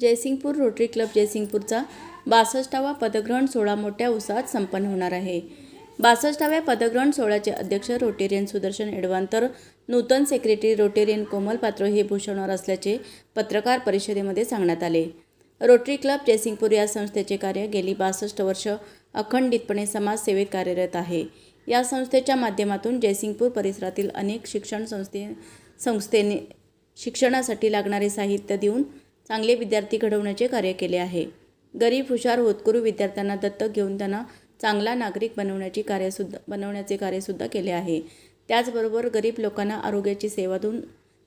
Jaysingpur rotary club जयसिंगपूरचा बासष्टावा पदग्रहण सोहळा मोठ्या उत्साहात संपन्न होणार आहे. बासष्टाव्या पदग्रहण सोहळ्याचे अध्यक्ष रोटेरियन सुदर्शन एडवांतर नूतन सेक्रेटरी रोटेरियन कोमल पात्र हे भूषवणार असल्याचे पत्रकार परिषदेमध्ये सांगण्यात आले. रोटरी क्लब जयसिंगपूर या संस्थेचे कार्य गेली बासष्ट वर्ष अखंडितपणे समाजसेवेत कार्यरत आहे. या संस्थेच्या माध्यमातून जयसिंगपूर परिसरातील अनेक शिक्षण संस्थे संस्थेने शिक्षणासाठी लागणारे साहित्य देऊन चांगले विद्यार्थी घडवण्याचे कार्य केले आहे. गरीब हुशार होतकरू विद्यार्थ्यांना दत्तक घेऊन त्यांना चांगला नागरिक बनवण्याची कार्यसुद्धा बनवण्याचे कार्यसुद्धा केले आहे. त्याचबरोबर गरीब लोकांना आरोग्याची सेवा देऊन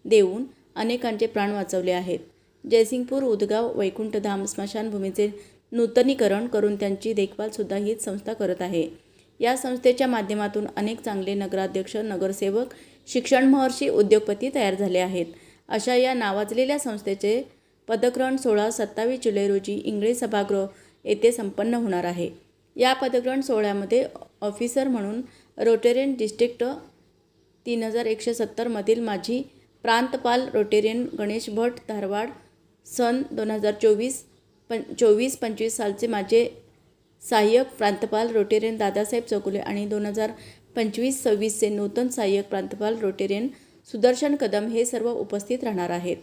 देऊन अनेकांचे प्राण वाचवले आहेत. जयसिंगपूर उदगाव वैकुंठधाम स्मशानभूमीचे नूतनीकरण करून त्यांची देखभालसुद्धा हीच संस्था करत आहे. या संस्थेच्या माध्यमातून अनेक चांगले नगराध्यक्ष नगरसेवक शिक्षण महर्षी उद्योगपती तयार झाले आहेत. अशा या नावाजलेल्या संस्थेचे पदग्रहण सोहळा सत्तावीस जुलै रोजी इंगळे सभागृह येथे संपन्न होणार आहे. या पदग्रहण सोहळ्यामध्ये ऑफिसर म्हणून रोटेरियन डिस्ट्रिक्ट तीन हजार एकशे सत्तरमधील माजी प्रांतपाल रोटेरियन गणेश भट धारवाड सन दोन हजार चोवीस पं चोवीस पंचवीस सालचे माझे सहाय्यक प्रांतपाल रोटेरियन दादासाहेब चौकुले आणि दोन हजार पंचवीस सव्वीसचे नूतन सहाय्यक प्रांतपाल रोटेरियन सुदर्शन कदम हे सर्व उपस्थित राहणार आहेत.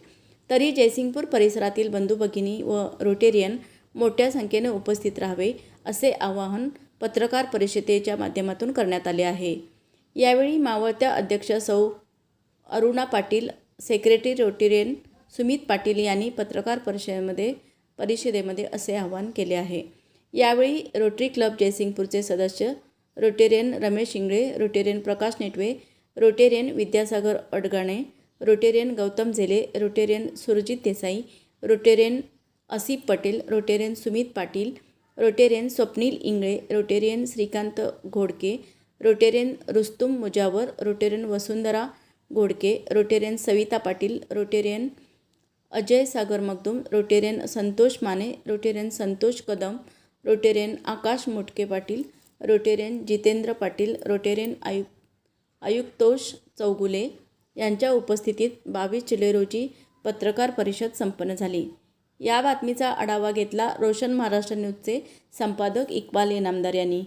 तरी जयसिंगपूर परिसरातील बंधू भगिनी व रोटेरियन मोठ्या संख्येने उपस्थित राहावे असे आवाहन पत्रकार परिषदेच्या माध्यमातून करण्यात आले आहे. यावेळी मावळत्या अध्यक्ष सौ. अरुणा पाटील सेक्रेटरी रोटेरियन सुमित पाटील यांनी पत्रकार परिषदेमध्ये परिषदेमध्ये असे आवाहन केले आहे. यावेळी रोटरी क्लब जयसिंगपूरचे सदस्य Rotarian Ramesh Ingale Rotarian Prakash Netawe Rotarian Vidyasagar Adgane Rotarian Gautam Zele Rotarian Surjit Desai Rotarian Asif Patel Rotarian Sumit Patil Rotarian Swapnil Ingale Rotarian Shrikant Ghodke Rotarian Rustum Mujawar Rotarian Vasundhara Ghodke Rotarian Savita Patil Rotarian Ajay Sagar Magdum Rotarian Santosh Mane Rotarian Santosh Kadam Rotarian Akash Motke Patil Rotarian Jitendra Patil Rotarian आयु आयुक्तोष चौगुले यांच्या उपस्थितीत बावीस जुलै रोजी पत्रकार परिषद संपन्न झाली. या बातमीचा आढावा घेतला रोशन महाराष्ट्र न्यूजचे संपादक इक्बाल इनामदार यांनी.